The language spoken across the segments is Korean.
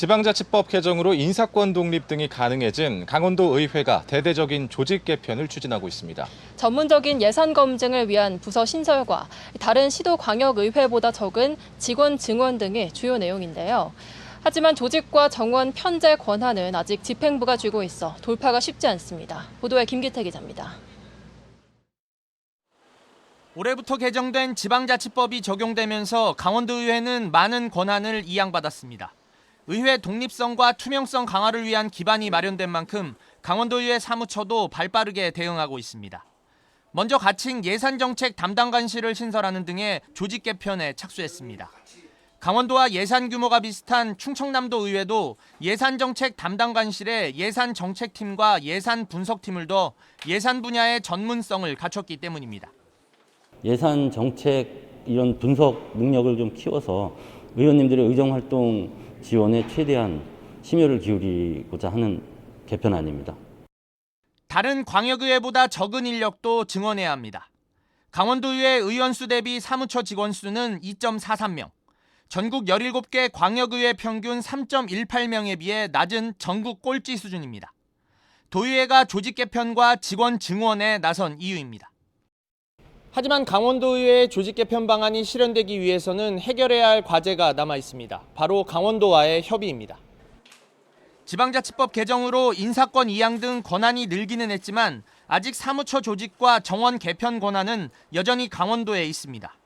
지방자치법 개정으로 인사권 독립 등이 가능해진 강원도 의회가 대대적인 조직 개편을 추진하고 있습니다. 전문적인 예산 검증을 위한 부서 신설과 다른 시도 광역 의회보다 적은 직원 증원 등이 주요 내용인데요. 하지만 조직과 정원 편제 권한은 아직 집행부가 쥐고 있어 돌파가 쉽지 않습니다. 보도에 김기태 기자입니다. 올해부터 개정된 지방자치법이 적용되면서 강원도의회는 많은 권한을 이양받았습니다. 의회 독립성과 투명성 강화를 위한 기반이 마련된 만큼 강원도의회 사무처도 발빠르게 대응하고 있습니다. 먼저 가칭 예산정책 담당관실을 신설하는 등의 조직 개편에 착수했습니다. 강원도와 예산 규모가 비슷한 충청남도 의회도 예산정책 담당관실에 예산정책팀과 예산 분석팀을 둬 예산 분야의 전문성을 갖췄기 때문입니다. 예산 정책 이런 분석 능력을 좀 키워서 의원님들의 의정 활동 지원에 최대한 심혈을 기울이고자 하는 개편안입니다. 다른 광역의회보다 적은 인력도 증원해야 합니다. 강원도의회 의원수 대비 사무처 직원 수는 2.43명, 전국 17개 광역의회 평균 3.18명에 비해 낮은 전국 꼴찌 수준입니다. 도의회가 조직 개편과 직원 증원에 나선 이유입니다. 하지만 강원도의회의 조직 개편 방안이 실현되기 위해서는 해결해야 할 과제가 남아 있습니다. 바로 강원도와의 협의입니다. 지방자치법 개정으로 인사권 이양 등 권한이 늘기는 했지만 아직 사무처 조직과 정원 개편 권한은 여전히 강원도에 있습니다.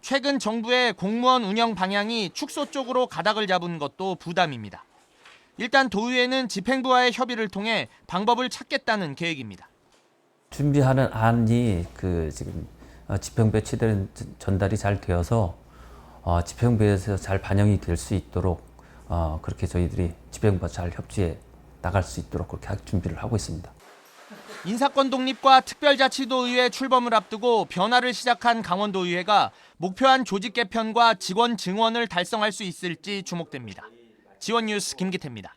최근 정부의 공무원 운영 방향이 축소 쪽으로 가닥을 잡은 것도 부담입니다. 일단 도의회는 집행부와의 협의를 통해 방법을 찾겠다는 계획입니다. 준비하는 안이 그 지금 어, 집행부에 최대한 전달이 잘 되어서 어, 집행부에서 잘 반영이 될 수 있도록 어, 그렇게 저희들이 집행부와 잘 협치해 나갈 수 있도록 그렇게 할 준비를 하고 있습니다. 인사권 독립과 특별자치도의회 출범을 앞두고 변화를 시작한 강원도의회가 목표한 조직 개편과 직원 증원을 달성할 수 있을지 주목됩니다. 지원 뉴스 김기태입니다.